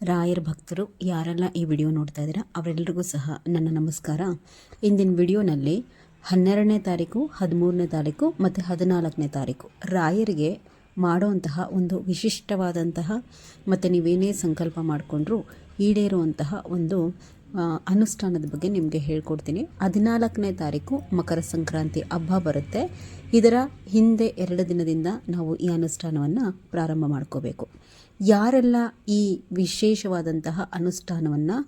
ರಾಯರ ಭಕ್ತರು ಯಾರೆಲ್ಲ ಈ ವಿಡಿಯೋ ನೋಡ್ತಾ ಇದ್ದೀರಾ ಅವರೆಲ್ಲರಿಗೂ ಸಹ ನನ್ನ ನಮಸ್ಕಾರ. ಇಂದಿನ ವಿಡಿಯೋನಲ್ಲಿ ಹನ್ನೆರಡನೇ ತಾರೀಕು, ಹದಿಮೂರನೇ ತಾರೀಕು ಮತ್ತು ಹದಿನಾಲ್ಕನೇ ತಾರೀಕು ರಾಯರಿಗೆ ಮಾಡುವಂತಹ ಒಂದು ವಿಶಿಷ್ಟವಾದಂತಹ ಮತ್ತು ನೀವೇನೇ ಸಂಕಲ್ಪ ಮಾಡಿಕೊಂಡ್ರೂ ಈಡೇರುವಂತಹ ಒಂದು ಅನುಷ್ಠಾನದ ಬಗ್ಗೆ ನಿಮಗೆ ಹೇಳ್ಕೊಡ್ತೀನಿ. ಹದಿನಾಲ್ಕನೇ ತಾರೀಕು ಮಕರ ಸಂಕ್ರಾಂತಿ ಹಬ್ಬ ಬರುತ್ತೆ. ಇದರ ಹಿಂದೆ ಎರಡು ದಿನದಿಂದ ನಾವು ಈ ಅನುಷ್ಠಾನವನ್ನು ಪ್ರಾರಂಭ ಮಾಡ್ಕೋಬೇಕು. ಯಾರೆಲ್ಲ ಈ ವಿಶೇಷವಾದಂತಹ ಅನುಷ್ಠಾನವನ್ನು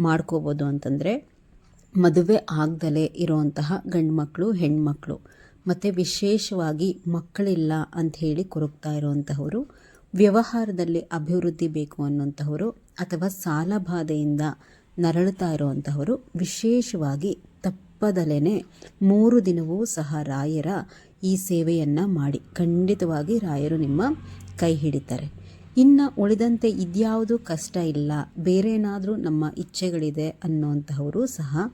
ಮಾಡ್ಕೋಬೋದು ಅಂತಂದರೆ, ಮದುವೆ ಆಗದಲೇ ಇರುವಂತಹ ಗಂಡು ಮಕ್ಕಳು ಹೆಣ್ಮಕ್ಳು, ಮತ್ತು ವಿಶೇಷವಾಗಿ ಮಕ್ಕಳಿಲ್ಲ ಅಂತ ಹೇಳಿ ಕೊರಗ್ತಾ ಇರುವಂತಹವರು ವ್ಯವಹಾರದಲ್ಲಿ ಅಭಿವೃದ್ಧಿ ಬೇಕು ಅನ್ನುವಂಥವರು ಅಥವಾ ಸಾಲ ಬಾಧೆಯಿಂದ ನರಳುತ್ತಾ ಇರುವಂತಹವರು ವಿಶೇಷವಾಗಿ ತಪ್ಪದಲೇನೆ ಮೂರು ದಿನವೂ ಸಹ ರಾಯರ ಈ ಸೇವೆಯನ್ನು ಮಾಡಿ, ಖಂಡಿತವಾಗಿ ರಾಯರು ನಿಮ್ಮ ಕೈ ಹಿಡಿತಾರೆ. ಇನ್ನು ಉಳಿದಂತೆ ಇದ್ಯಾವುದು ಕಷ್ಟ ಇಲ್ಲ ಬೇರೆ ಏನಾದರೂ ನಮ್ಮ ಇಚ್ಛೆಗಳಿದೆ ಅನ್ನೋಂಥವರು ಸಹ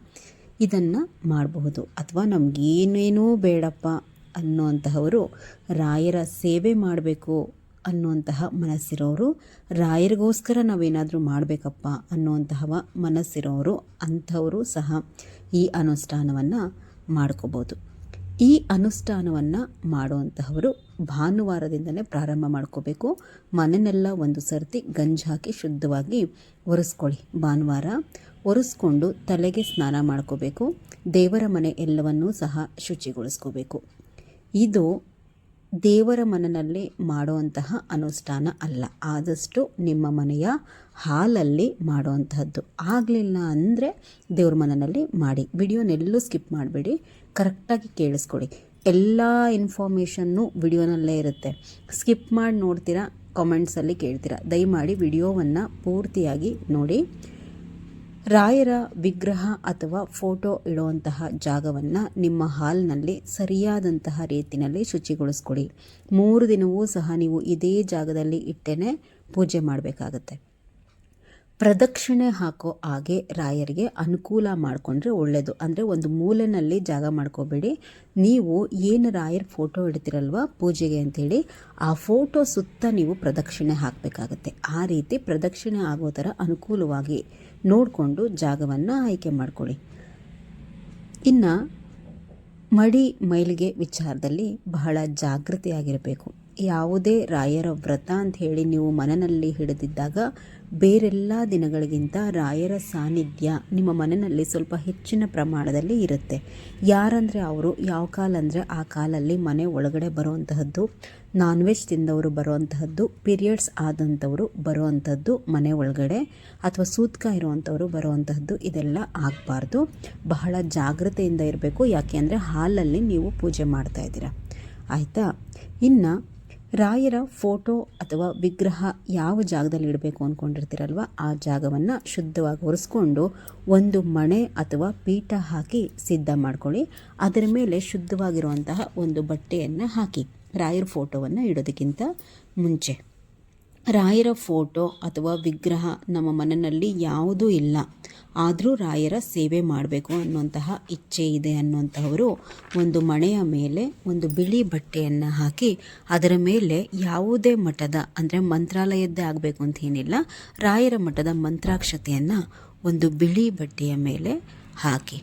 ಇದನ್ನು ಮಾಡಬಹುದು. ಅಥವಾ ನಮಗೇನೇನೂ ಬೇಡಪ್ಪ ಅನ್ನುವಂತಹವರು ರಾಯರ ಸೇವೆ ಮಾಡಬೇಕು ಅನ್ನುವಂತಹ ಮನಸ್ಸಿರೋರು, ರಾಯರಿಗೋಸ್ಕರ ನಾವೇನಾದರೂ ಮಾಡಬೇಕಪ್ಪ ಅನ್ನುವಂತಹ ಮನಸ್ಸಿರೋರು, ಅಂಥವರು ಸಹ ಈ ಅನುಷ್ಠಾನವನ್ನು ಮಾಡ್ಕೋಬೋದು. ಈ ಅನುಷ್ಠಾನವನ್ನು ಮಾಡುವಂತಹವರು ಭಾನುವಾರದಿಂದಲೇ ಪ್ರಾರಂಭ ಮಾಡ್ಕೋಬೇಕು. ಮನೆಯನ್ನೆಲ್ಲ ಒಂದು ಸರ್ತಿ ಗಂಜಿ ಹಾಕಿ ಶುದ್ಧವಾಗಿ ಒರೆಸ್ಕೊಳ್ಳಿ. ಭಾನುವಾರ ಒರೆಸ್ಕೊಂಡು ತಲೆಗೆ ಸ್ನಾನ ಮಾಡ್ಕೋಬೇಕು. ದೇವರ ಮನೆ ಎಲ್ಲವನ್ನೂ ಸಹ ಶುಚಿಗೊಳಿಸ್ಕೋಬೇಕು. ಇದು ದೇವರ ಮನನಲ್ಲಿ ಮಾಡುವಂತಹ ಅನುಷ್ಠಾನ ಅಲ್ಲ. ಆದಷ್ಟು ನಿಮ್ಮ ಮನೆಯ ಹಾಲಲ್ಲಿ ಮಾಡುವಂತಹದ್ದು. ಆಗಲಿಲ್ಲ ಅಂದರೆ ದೇವ್ರ ಮನನಲ್ಲಿ ಮಾಡಿ. ವಿಡಿಯೋನೆಲ್ಲೂ ಸ್ಕಿಪ್ ಮಾಡಬೇಡಿ. ಕರೆಕ್ಟಾಗಿ ಕೇಳಿಸ್ಕೊಡಿ ಎಲ್ಲ ಇನ್ಫಾರ್ಮೇಷನ್ನು ವಿಡಿಯೋನಲ್ಲೇ ಇರುತ್ತೆ. ಸ್ಕಿಪ್ ಮಾಡಿ ನೋಡ್ತೀರಾ? ಕಾಮೆಂಟ್ಸಲ್ಲಿ ಕೇಳ್ತೀರಾ? ದಯಮಾಡಿ ವಿಡಿಯೋವನ್ನು ಪೂರ್ತಿಯಾಗಿ ನೋಡಿ. ರಾಯರ ವಿಗ್ರಹ ಅಥವಾ ಫೋಟೋ ಇಡುವಂತಹ ಜಾಗವನ್ನು ನಿಮ್ಮ ಹಾಲ್ನಲ್ಲಿ ಸರಿಯಾದಂತಹ ರೀತಿಯಲ್ಲಿ ಶುಚಿಗೊಳಿಸ್ಕೊಡಿ. ಮೂರು ದಿನವೂ ಸಹ ನೀವು ಇದೇ ಜಾಗದಲ್ಲಿ ಇಟ್ಟೇ ಪೂಜೆ ಮಾಡಬೇಕಾಗತ್ತೆ. ಪ್ರದಕ್ಷಿಣೆ ಹಾಕೋ ಹಾಗೆ ರಾಯರಿಗೆ ಅನುಕೂಲ ಮಾಡಿಕೊಂಡ್ರೆ ಒಳ್ಳೆಯದು ಅಂದರೆ ಒಂದು ಮೂಲೆಯಲ್ಲಿ ಜಾಗ ಮಾಡ್ಕೋಬೇಡಿ. ನೀವು ಏನು ರಾಯರ ಫೋಟೋ ಇಡ್ತಿರಲ್ವ ಪೂಜೆಗೆ ಅಂಥೇಳಿ ಆ ಫೋಟೋ ಸುತ್ತ ನೀವು ಪ್ರದಕ್ಷಿಣೆ ಹಾಕಬೇಕಾಗತ್ತೆ. ಆ ರೀತಿ ಪ್ರದಕ್ಷಿಣೆ ಆಗೋ ಥರ ಅನುಕೂಲವಾಗಿ ನೋಡಿಕೊಂಡು ಜಾಗವನ್ನು ಆಯ್ಕೆ ಮಾಡಿಕೊಳ್ಳಿ. ಇನ್ನು ಮಡಿ ಮೈಲಿಗೆ ವಿಚಾರದಲ್ಲಿ ಬಹಳ ಜಾಗೃತಿಯಾಗಿರಬೇಕು. ಯಾವುದೇ ರಾಯರ ವ್ರತ ಅಂತ ಹೇಳಿ ನೀವು ಮನನಲ್ಲಿ ಹಿಡಿದಿದ್ದಾಗ ಬೇರೆಲ್ಲ ದಿನಗಳಿಗಿಂತ ರಾಯರ ಸಾನ್ನಿಧ್ಯ ನಿಮ್ಮ ಮನೆಯಲ್ಲಿ ಸ್ವಲ್ಪ ಹೆಚ್ಚಿನ ಪ್ರಮಾಣದಲ್ಲಿ ಇರುತ್ತೆ. ಯಾರಂದರೆ ಅವರು, ಯಾವ ಕಾಲ ಅಂದರೆ ಆ ಕಾಲಲ್ಲಿ ಮನೆ ಒಳಗಡೆ ಬರುವಂತಹದ್ದು ನಾನ್ ವೆಜ್ ತಿಂದವರು ಬರುವಂತಹದ್ದು ಪೀರಿಯಡ್ಸ್ ಆದಂಥವರು ಬರುವಂಥದ್ದು ಮನೆ ಒಳಗಡೆ ಅಥವಾ ಸೂತ್ಕ ಇರುವಂಥವರು ಬರುವಂತಹದ್ದು ಇದೆಲ್ಲ ಆಗಬಾರ್ದು. ಬಹಳ ಜಾಗ್ರತೆಯಿಂದ ಇರಬೇಕು. ಯಾಕೆ ಅಂದರೆ ಹಾಲಲ್ಲಿ ನೀವು ಪೂಜೆ ಮಾಡ್ತಾ ಇದ್ದೀರಾ. ಆಯಿತಾ? ಇನ್ನು ರಾಯರ ಫೋಟೋ ಅಥವಾ ವಿಗ್ರಹ ಯಾವ ಜಾಗದಲ್ಲಿ ಇಡಬೇಕು ಅಂದ್ಕೊಂಡಿರ್ತೀರಲ್ವ ಆ ಜಾಗವನ್ನು ಶುದ್ಧವಾಗಿ ಒರೆಸ್ಕೊಂಡು ಒಂದು ಮಣೆ ಅಥವಾ ಪೀಠ ಹಾಕಿ ಸಿದ್ಧ ಮಾಡ್ಕೊಳ್ಳಿ. ಅದರ ಮೇಲೆ ಶುದ್ಧವಾಗಿರುವಂತಹ ಒಂದು ಬಟ್ಟೆಯನ್ನು ಹಾಕಿ. ರಾಯರ ಫೋಟೋವನ್ನು ಇಡೋದಕ್ಕಿಂತ ಮುಂಚೆ. ರಾಯರ ಫೋಟೋ ಅಥವಾ ವಿಗ್ರಹ ನಮ್ಮ ಮನೆಯಲ್ಲಿ ಯಾವುದೂ ಇಲ್ಲ. ಆದರೂ ರಾಯರ ಸೇವೆ ಮಾಡಬೇಕು ಅನ್ನುವಂತಹ ಇಚ್ಛೆ ಇದೆ ಅನ್ನುವಂಥವರು ಒಂದು ಮಣೆಯ ಮೇಲೆ ಒಂದು ಬಿಳಿ ಬಟ್ಟೆಯನ್ನು ಹಾಕಿ ಅದರ ಮೇಲೆ ಯಾವುದೇ ಮಠದ ಅಂದರೆ ಮಂತ್ರಾಲಯದ್ದೇ ಆಗಬೇಕು ಅಂತ ಏನಿಲ್ಲ, ರಾಯರ ಮಠದ ಮಂತ್ರಾಕ್ಷತೆಯನ್ನು ಒಂದು ಬಿಳಿ ಬಟ್ಟೆಯ ಮೇಲೆ ಹಾಕಿ.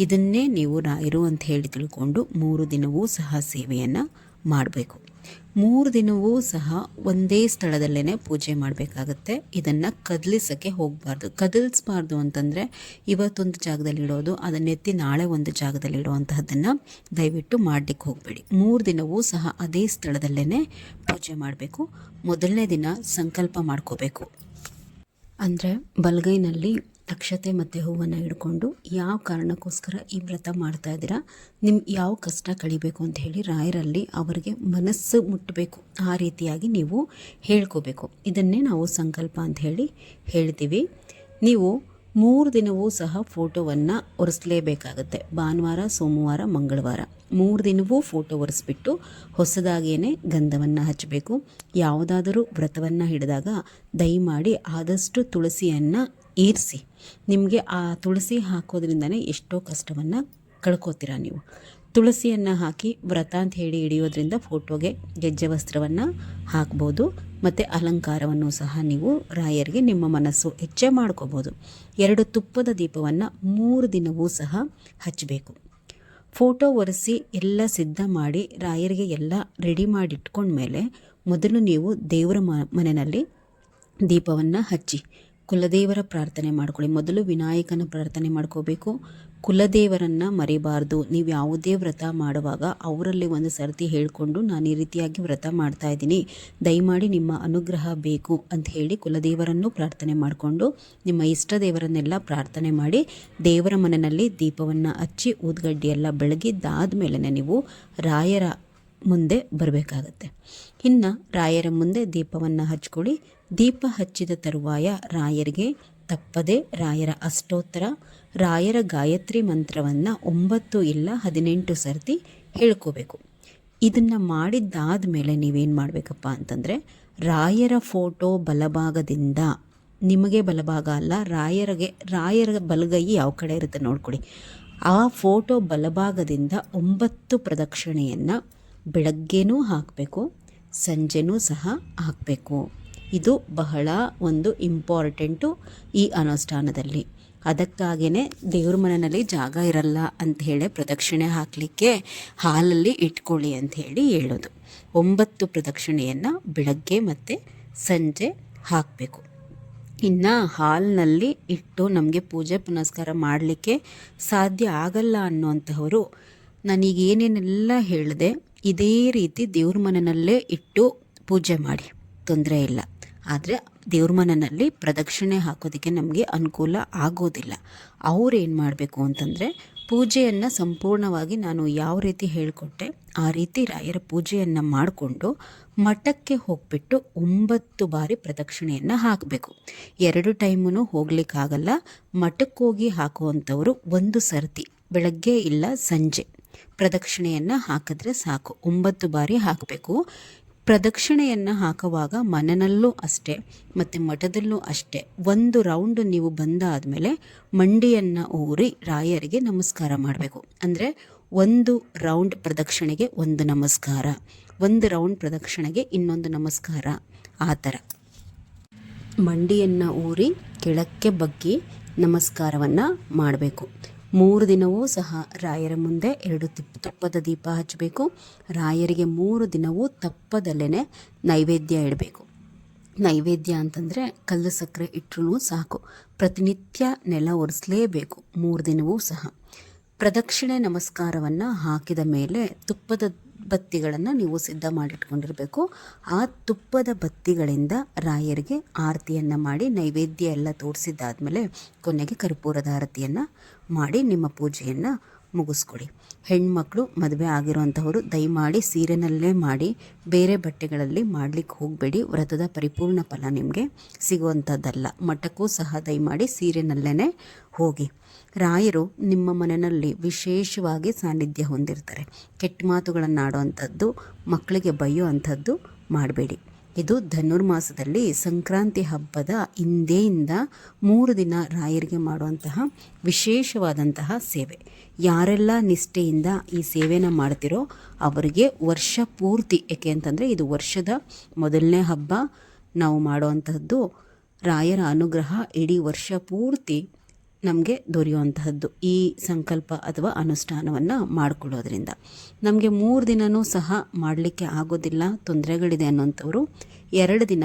ಇದನ್ನೇ ನೀವು ರಾಯರು ಅಂತ ಹೇಳಿ ತಿಳ್ಕೊಂಡು ಮೂರು ದಿನವೂ ಸಹ ಸೇವೆಯನ್ನು ಮಾಡಬೇಕು. ಮೂರು ದಿನವೂ ಸಹ ಒಂದೇ ಸ್ಥಳದಲ್ಲೇ ಪೂಜೆ ಮಾಡಬೇಕಾಗತ್ತೆ. ಇದನ್ನು ಕದಲಿಸೋಕ್ಕೆ ಹೋಗಬಾರ್ದು. ಕದಲಿಸ್ಬಾರ್ದು ಅಂತಂದರೆ ಇವತ್ತೊಂದು ಜಾಗದಲ್ಲಿ ಇಡೋದು ಅದನ್ನೆತ್ತಿ ನಾಳೆ ಒಂದು ಜಾಗದಲ್ಲಿ ಇಡುವಂತಹದ್ದನ್ನು ದಯವಿಟ್ಟು ಮಾಡಲಿಕ್ಕೆ ಹೋಗಬೇಡಿ. ಮೂರು ದಿನವೂ ಸಹ ಅದೇ ಸ್ಥಳದಲ್ಲೇ ಪೂಜೆ ಮಾಡಬೇಕು. ಮೊದಲನೇ ದಿನ ಸಂಕಲ್ಪ ಮಾಡ್ಕೋಬೇಕು. ಅಂದರೆ ಬಲಗೈನಲ್ಲಿ ಅಕ್ಷತೆ ಮತ್ತು ಹೂವನ್ನು ಹಿಡ್ಕೊಂಡು ಯಾವ ಕಾರಣಕ್ಕೋಸ್ಕರ ಈ ವ್ರತ ಮಾಡ್ತಾ ಇದ್ದೀರಾ? ನಿಮ್ಮ ಯಾವ ಕಷ್ಟ ಕಳಿಬೇಕು ಅಂತ ಹೇಳಿ ರಾಯರಲ್ಲಿ ಅವರಿಗೆ ಮನಸ್ಸು ಮುಟ್ಟಬೇಕು ಆ ರೀತಿಯಾಗಿ ನೀವು ಹೇಳ್ಕೋಬೇಕು. ಇದನ್ನೇ ನಾವು ಸಂಕಲ್ಪ ಅಂತ ಹೇಳಿ ಹೇಳ್ತೀವಿ. ನೀವು ಮೂರು ದಿನವೂ ಸಹ ಫೋಟೋವನ್ನು ಒರೆಸಲೇಬೇಕಾಗತ್ತೆ. ಭಾನುವಾರ, ಸೋಮವಾರ, ಮಂಗಳವಾರ. ಮೂರು ದಿನವೂ ಫೋಟೋ ಒರೆಸ್ಬಿಟ್ಟು ಹೊಸದಾಗೇನೆ ಗಂಧವನ್ನು ಹಚ್ಚಬೇಕು ಯಾವುದಾದರೂ ವ್ರತವನ್ನು ಹಿಡಿದಾಗ ದಯಮಾಡಿ ಆದಷ್ಟು ತುಳಸಿಯನ್ನು ಏರಿಸಿ ನಿಮಗೆ ಆ ತುಳಸಿ ಹಾಕೋದ್ರಿಂದನೇ ಎಷ್ಟೋ ಕಷ್ಟವನ್ನು ಕಳ್ಕೊತೀರ ನೀವು. ತುಳಸಿಯನ್ನು ಹಾಕಿ ವ್ರತ ಅಂತ ಹೇಳಿ ಹಿಡಿಯೋದ್ರಿಂದ ಫೋಟೋಗೆ ಗೆಜ್ಜೆ ವಸ್ತ್ರವನ್ನು ಹಾಕ್ಬೋದು, ಮತ್ತು ಅಲಂಕಾರವನ್ನು ಸಹ ನೀವು ರಾಯರಿಗೆ ನಿಮ್ಮ ಮನಸ್ಸು ಹೆಚ್ಚೆ ಮಾಡ್ಕೋಬೋದು. ಎರಡು ತುಪ್ಪದ ದೀಪವನ್ನು ಮೂರು ದಿನವೂ ಸಹ ಹಚ್ಚಬೇಕು ಫೋಟೋ ಒರೆಸಿ ಎಲ್ಲ ಸಿದ್ಧ ಮಾಡಿ ರಾಯರಿಗೆ ಎಲ್ಲ ರೆಡಿ ಮಾಡಿಟ್ಕೊಂಡ ಮೇಲೆ ಮೊದಲು ನೀವು ದೇವರ ಮನೆಯಲ್ಲಿ ದೀಪವನ್ನು ಹಚ್ಚಿ. ಕುಲದೇವರ ಪ್ರಾರ್ಥನೆ ಮಾಡ್ಕೊಳ್ಳಿ. ಮೊದಲು ವಿನಾಯಕನ ಪ್ರಾರ್ಥನೆ ಮಾಡ್ಕೋಬೇಕು. ಕುಲದೇವರನ್ನು ಮರಿಬಾರ್ದು. ನೀವು ಯಾವುದೇ ವ್ರತ ಮಾಡುವಾಗ ಅವರಲ್ಲಿ ಒಂದು ಸರ್ತಿ ಹೇಳಿಕೊಂಡು ನಾನು ಈ ರೀತಿಯಾಗಿ ವ್ರತ ಮಾಡ್ತಾ ಇದ್ದೀನಿ. ದಯಮಾಡಿ ನಿಮ್ಮ ಅನುಗ್ರಹ ಬೇಕು ಅಂತ ಹೇಳಿ ಕುಲದೇವರನ್ನು ಪ್ರಾರ್ಥನೆ ಮಾಡಿಕೊಂಡು ನಿಮ್ಮ ಇಷ್ಟ ದೇವರನ್ನೆಲ್ಲ ಪ್ರಾರ್ಥನೆ ಮಾಡಿ ದೇವರ ಮನೆಯಲ್ಲಿ ದೀಪವನ್ನು ಹಚ್ಚಿ ಊದ್ಗಡ್ಡಿ ಎಲ್ಲ ಬೆಳಗಿದ್ದಾದ ಮೇಲೆ ನೀವು ರಾಯರ ಮುಂದೆ ಬರಬೇಕಾಗತ್ತೆ. ಇನ್ನು ರಾಯರ ಮುಂದೆ ದೀಪವನ್ನು ಹಚ್ಕೊಳ್ಳಿ. ದೀಪ ಹಚ್ಚಿದ ತರುವಾಯ ರಾಯರಿಗೆ ತಪ್ಪದೆ ರಾಯರ ಅಷ್ಟೋತ್ತರ, ರಾಯರ ಗಾಯತ್ರಿ ಮಂತ್ರವನ್ನು ಒಂಬತ್ತು ಇಲ್ಲ ಹದಿನೆಂಟು ಸರ್ತಿ ಹೇಳ್ಕೋಬೇಕು. ಇದನ್ನು ಮಾಡಿದ್ದಾದ ಮೇಲೆ ನೀವೇನು ಮಾಡಬೇಕಪ್ಪ ಅಂತಂದರೆ, ರಾಯರ ಫೋಟೋ ಬಲಭಾಗದಿಂದ, ನಿಮಗೆ ಬಲಭಾಗ ಅಲ್ಲ, ರಾಯರಿಗೆ, ರಾಯರ ಬಲಗೈ ಯಾವ ಕಡೆ ಇರುತ್ತೆ ನೋಡ್ಕೊಳ್ಳಿ ಆ ಫೋಟೋ ಬಲಭಾಗದಿಂದ ಒಂಬತ್ತು ಪ್ರದಕ್ಷಿಣೆಯನ್ನು ಬೆಳಗ್ಗೆನೂ ಹಾಕಬೇಕು, ಸಂಜೆನೂ ಸಹ ಹಾಕಬೇಕು. ಇದು ಬಹಳ ಒಂದು ಇಂಪಾರ್ಟೆಂಟು ಈ ಅನುಷ್ಠಾನದಲ್ಲಿ. ಅದಕ್ಕಾಗೇ ದೇವ್ರ ಮನೆಯಲ್ಲಿ ಜಾಗ ಇರಲ್ಲ ಅಂತ ಹೇಳಿ ಪ್ರದಕ್ಷಿಣೆ ಹಾಕಲಿಕ್ಕೆ ಹಾಲಲ್ಲಿ ಇಟ್ಕೊಳ್ಳಿ ಅಂತ ಹೇಳಿ ಹೇಳೋದು. ಒಂಬತ್ತು ಪ್ರದಕ್ಷಿಣೆಯನ್ನು ಬೆಳಗ್ಗೆ ಮತ್ತು ಸಂಜೆ ಹಾಕಬೇಕು. ಇನ್ನು ಹಾಲ್ನಲ್ಲಿ ಇಟ್ಟು ನಮಗೆ ಪೂಜೆ ಪುನಸ್ಕಾರ ಮಾಡಲಿಕ್ಕೆ ಸಾಧ್ಯ ಆಗಲ್ಲ ಅನ್ನುವಂಥವರು ನಾನೀಗ ಏನೇನೆಲ್ಲ ಹೇಳಿದೆ, ಇದೇ ರೀತಿ ದೇವ್ರ ಮನೆಯಲ್ಲೇ ಇಟ್ಟು ಪೂಜೆ ಮಾಡಿ. ತೊಂದರೆ ಇಲ್ಲ. ಆದರೆ ದೇವ್ರ ಮನೆಯಲ್ಲಿ ಪ್ರದಕ್ಷಿಣೆ ಹಾಕೋದಕ್ಕೆ ನಮಗೆ ಅನುಕೂಲ ಆಗೋದಿಲ್ಲ. ಅವ್ರು ಏನು ಮಾಡಬೇಕು ಅಂತಂದರೆ ಪೂಜೆಯನ್ನು ಸಂಪೂರ್ಣವಾಗಿ ನಾನು ಯಾವ ರೀತಿ ಹೇಳಿಕೊಟ್ಟೆ, ಆ ರೀತಿ ರಾಯರ ಪೂಜೆಯನ್ನು ಮಾಡಿಕೊಂಡು ಮಠಕ್ಕೆ ಹೋಗ್ಬಿಟ್ಟು ಒಂಬತ್ತು ಬಾರಿ ಪ್ರದಕ್ಷಿಣೆಯನ್ನು ಹಾಕಬೇಕು. ಎರಡು ಟೈಮೂ ಹೋಗ್ಲಿಕ್ಕಾಗಲ್ಲ ಮಠಕ್ಕೆ ಹೋಗಿ ಹಾಕುವಂಥವರು ಒಂದು ಸರ್ತಿ, ಬೆಳಗ್ಗೆ ಇಲ್ಲ ಸಂಜೆ ಪ್ರದಕ್ಷಿಣೆಯನ್ನು ಹಾಕಿದ್ರೆ ಸಾಕು. ಒಂಬತ್ತು ಬಾರಿ ಹಾಕಬೇಕು. ಪ್ರದಕ್ಷಿಣೆಯನ್ನು ಹಾಕುವಾಗ ಮನನಲ್ಲೂ ಅಷ್ಟೇ, ಮತ್ತು ಮಠದಲ್ಲೂ ಅಷ್ಟೇ, ಒಂದು ರೌಂಡ್ ನೀವು ಬಂದಾದ ಮೇಲೆ ಮಂಡಿಯನ್ನು ಊರಿ ರಾಯರಿಗೆ ನಮಸ್ಕಾರ ಮಾಡಬೇಕು. ಅಂದರೆ ಒಂದು ರೌಂಡ್ ಪ್ರದಕ್ಷಿಣೆಗೆ ಒಂದು ನಮಸ್ಕಾರ, ಒಂದು ರೌಂಡ್ ಪ್ರದಕ್ಷಿಣೆಗೆ ಇನ್ನೊಂದು ನಮಸ್ಕಾರ, ಆ ಥರ. ಮಂಡಿಯನ್ನು ಊರಿ ಕೆಳಕ್ಕೆ ಬಗ್ಗಿ ನಮಸ್ಕಾರವನ್ನು ಮಾಡಬೇಕು. ಮೂರು ದಿನವೂ ಸಹ ರಾಯರ ಮುಂದೆ ಎರಡು ತಿಪ್, ತುಪ್ಪದ ದೀಪ ಹಚ್ಚಬೇಕು. ರಾಯರಿಗೆ ಮೂರು ದಿನವೂ ತಪ್ಪದಲ್ಲೇ ನೈವೇದ್ಯ ಇಡಬೇಕು. ನೈವೇದ್ಯ ಅಂತಂದರೆ ಕಲ್ಲು ಸಕ್ಕರೆ ಇಟ್ಟರೂ ಸಾಕು. ಪ್ರತಿನಿತ್ಯ ನೆಲ ಒರೆಸಲೇಬೇಕು ಮೂರು ದಿನವೂ ಸಹ. ಪ್ರದಕ್ಷಿಣೆ ನಮಸ್ಕಾರವನ್ನು ಹಾಕಿದ ಮೇಲೆ ತುಪ್ಪದ ಬತ್ತಿಗಳನ್ನು ನೀವು ಸಿದ್ಧ ಮಾಡಿಟ್ಕೊಂಡಿರಬೇಕು. ಆ ತುಪ್ಪದ ಬತ್ತಿಗಳಿಂದ ರಾಯರಿಗೆ ಆರತಿಯನ್ನು ಮಾಡಿ, ನೈವೇದ್ಯ ಎಲ್ಲ ತೋರಿಸಿದ್ದಾದಮೇಲೆ ಕೊನೆಗೆ ಕರ್ಪೂರದ ಆರತಿಯನ್ನು ಮಾಡಿ, ನಿಮ್ಮ ಪೂಜೆಯನ್ನು ಮುಗಿಸ್ಕೊಡಿ ಹೆಣ್ಮಕ್ಳು ಮದುವೆ ಆಗಿರುವಂಥವರು ದಯಮಾಡಿ ಸೀರೆನಲ್ಲೇ ಮಾಡಿ, ಬೇರೆ ಬಟ್ಟೆಗಳಲ್ಲಿ ಮಾಡಲಿಕ್ಕೆ ಹೋಗಬೇಡಿ. ವ್ರತದ ಪರಿಪೂರ್ಣ ಫಲ ನಿಮಗೆ ಸಿಗುವಂಥದ್ದಲ್ಲ ಮಠಕ್ಕೂ ಸಹ ದಯಮಾಡಿ ಸೀರೆನಲ್ಲೇ ಹೋಗಿ. ರಾಯರು ನಿಮ್ಮ ಮನೆಯಲ್ಲಿ ವಿಶೇಷವಾಗಿ ಸಾನ್ನಿಧ್ಯ ಹೊಂದಿರ್ತಾರೆ. ಕೆಟ್ಟ ಮಾತುಗಳನ್ನು ಆಡುವಂಥದ್ದು, ಮಕ್ಕಳಿಗೆ ಬೈಯೋ ಅಂಥದ್ದು ಮಾಡಬೇಡಿ. ಇದು ಧನುರ್ಮಾಸದಲ್ಲಿ ಸಂಕ್ರಾಂತಿ ಹಬ್ಬದ ಹಿಂದೆಯಿಂದ ಮೂರು ದಿನ ರಾಯರಿಗೆ ಮಾಡುವಂತಹ ವಿಶೇಷವಾದಂತಹ ಸೇವೆ. ಯಾರೆಲ್ಲ ನಿಷ್ಠೆಯಿಂದ ಈ ಸೇವೆನ ಮಾಡ್ತಿರೋ ಅವರಿಗೆ ವರ್ಷ ಪೂರ್ತಿ, ಏಕೆ ಅಂತಂದರೆ ಇದು ವರ್ಷದ ಮೊದಲನೇ ಹಬ್ಬ. ನಾವು ಮಾಡುವಂಥದ್ದು ರಾಯರ ಅನುಗ್ರಹ ಇಡೀ ವರ್ಷ ಪೂರ್ತಿ ನಮಗೆ ದೊರೆಯುವಂತಹದ್ದು ಈ ಸಂಕಲ್ಪ ಅಥವಾ ಅನುಷ್ಠಾನವನ್ನು ಮಾಡಿಕೊಳ್ಳೋದ್ರಿಂದ. ನಮಗೆ ಮೂರು ದಿನವೂ ಸಹ ಮಾಡಲಿಕ್ಕೆ ಆಗೋದಿಲ್ಲ, ತೊಂದರೆಗಳಿದೆ ಅನ್ನೋಂಥವ್ರು ಎರಡು ದಿನ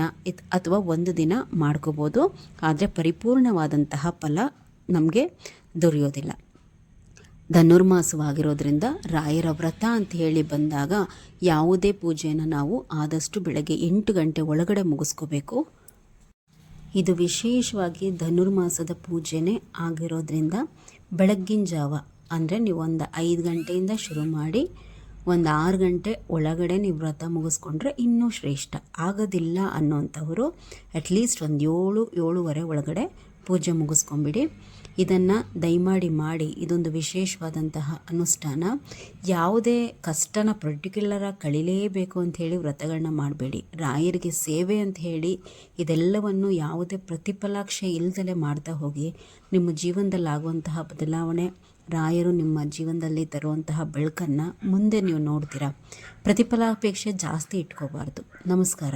ಅಥವಾ ಒಂದು ದಿನ ಮಾಡ್ಕೋಬೋದು. ಆದರೆ ಪರಿಪೂರ್ಣವಾದಂತಹ ಫಲ ನಮಗೆ ದೊರೆಯೋದಿಲ್ಲ. ಧನುರ್ಮಾಸವಾಗಿರೋದ್ರಿಂದ ರಾಯರ ವ್ರತ ಅಂತ ಹೇಳಿ ಬಂದಾಗ ಯಾವುದೇ ಪೂಜೆಯನ್ನು ನಾವು ಆದಷ್ಟು ಬೆಳಗ್ಗೆ ಎಂಟು ಗಂಟೆ ಒಳಗಡೆ ಮುಗಿಸ್ಕೋಬೇಕು. ಇದು ವಿಶೇಷವಾಗಿ ಧನುರ್ಮಾಸದ ಪೂಜೆನೇ ಆಗಿರೋದ್ರಿಂದ ಬೆಳಗ್ಗಿನ ಜಾವ, ಅಂದರೆ ನೀವು ಒಂದು ಐದು ಗಂಟೆಯಿಂದ ಶುರು ಮಾಡಿ ಒಂದು ಆರು ಗಂಟೆ ಒಳಗಡೆ ನೀವು ವ್ರತ ಮುಗಿಸ್ಕೊಂಡ್ರೆ ಇನ್ನೂ ಶ್ರೇಷ್ಠ. ಆಗೋದಿಲ್ಲ ಅನ್ನೋಂಥವರು ಅಟ್ಲೀಸ್ಟ್ ಒಂದು ಏಳು, ಏಳುವರೆ ಒಳಗಡೆ ಪೂಜೆ ಮುಗಿಸ್ಕೊಂಬಿಡಿ ಇದನ್ನು ದಯಮಾಡಿ ಮಾಡಿ. ಇದೊಂದು ವಿಶೇಷವಾದಂತಹ ಅನುಷ್ಠಾನ. ಯಾವುದೇ ಕಷ್ಟನ ಪರ್ಟಿಕ್ಯುಲರಾಗಿ ಕಳಿಲೇಬೇಕು ಅಂತ ಹೇಳಿ ವ್ರತಗಳನ್ನ ಮಾಡಬೇಡಿ. ರಾಯರಿಗೆ ಸೇವೆ ಅಂತ ಹೇಳಿ ಇದೆಲ್ಲವನ್ನು ಯಾವುದೇ ಪ್ರತಿಫಲಾಕ್ಷೆ ಇಲ್ದಲೇ ಮಾಡ್ತಾ ಹೋಗಿ ನಿಮ್ಮ ಜೀವನದಲ್ಲಿ ಆಗುವಂತಹ ಬದಲಾವಣೆ, ರಾಯರು ನಿಮ್ಮ ಜೀವನದಲ್ಲಿ ತರುವಂತಹ ಬೆಳಕನ್ನು ಮುಂದೆ ನೀವು ನೋಡ್ತೀರಾ. ಪ್ರತಿಫಲಾಪೇಕ್ಷೆ ಜಾಸ್ತಿ ಇಟ್ಕೋಬಾರ್ದು. ನಮಸ್ಕಾರ.